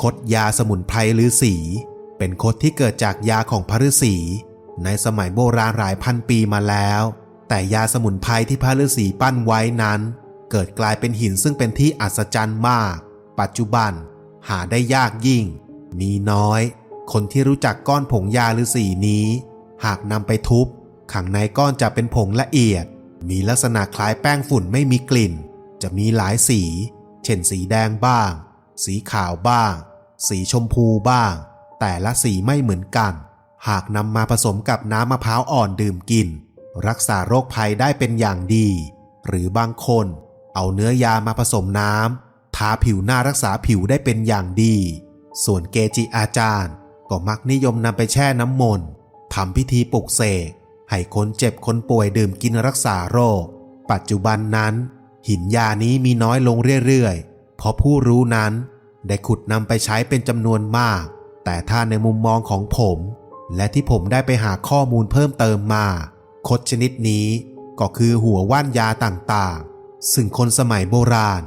คดยาสมุนไพรฤาษีเป็นคดที่เกิดจากยาของพระฤาษีในสมัยโบราณหลายพันปีมาแล้ว แต่ยาสมุนไพรที่พระฤาษีปั้นไว้นั้น เกิดกลายเป็นหินซึ่งเป็นที่อัศจรรย์มาก ปัจจุบัน หาได้ยากยิ่ง มีน้อย คนที่รู้จักก้อนผงยาฤาษีนี้ หากนำไปทุบข้างในก้อนจะเป็นผงละเอียด มีลักษณะคล้ายแป้งฝุ่นไม่มีกลิ่น จะมีหลายสี เช่นสีแดงบ้าง สีขาวบ้าง สีชมพูบ้าง แต่ละสีไม่เหมือนกัน หากนำมาผสมกับน้ำมะพร้าวอ่อนดื่มกิน รักษาโรคภัยได้เป็นอย่างดี หรือบางคน เอาเนื้อยามาผสมน้ำทาผิวหน้ารักษาผิวได้เป็นอย่างดี ส่วนเกจิอาจารย์ ก็มักนิยมนำไปแช่น้ำมนต์ทำพิธีปลุกเสกให้คนเจ็บคนป่วยดื่มกินรักษาโรค ปัจจุบันนั้น หินยานี้มีน้อยลงเรื่อยๆ เพราะผู้รู้นั้นได้ขุดนำไปใช้เป็นจำนวนมาก แต่ถ้าในมุมมองของผม และที่ผมได้ไปหาข้อมูลเพิ่มเติมมา คดชนิดนี้ก็คือหัวว่านยาต่างๆ ซึ่งคนสมัยโบราณ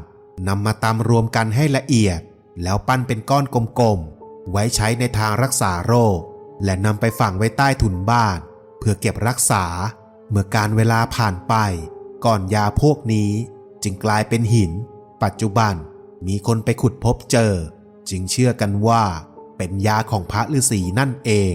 นำมาตำรวมกันให้ละเอียด แล้วปั้นเป็นก้อนกลมๆ ไว้ใช้ในทางรักษาโรค และนำไปฝังไว้ใต้ถุนบ้าน เพื่อเก็บรักษา เมื่อการเวลาผ่านไป ก่อนยาพวกนี้จึงกลายเป็นหิน ปัจจุบัน มีคนไปขุดพบเจอ จึงเชื่อกันว่าเป็นยาของพระฤาษีนั่นเอง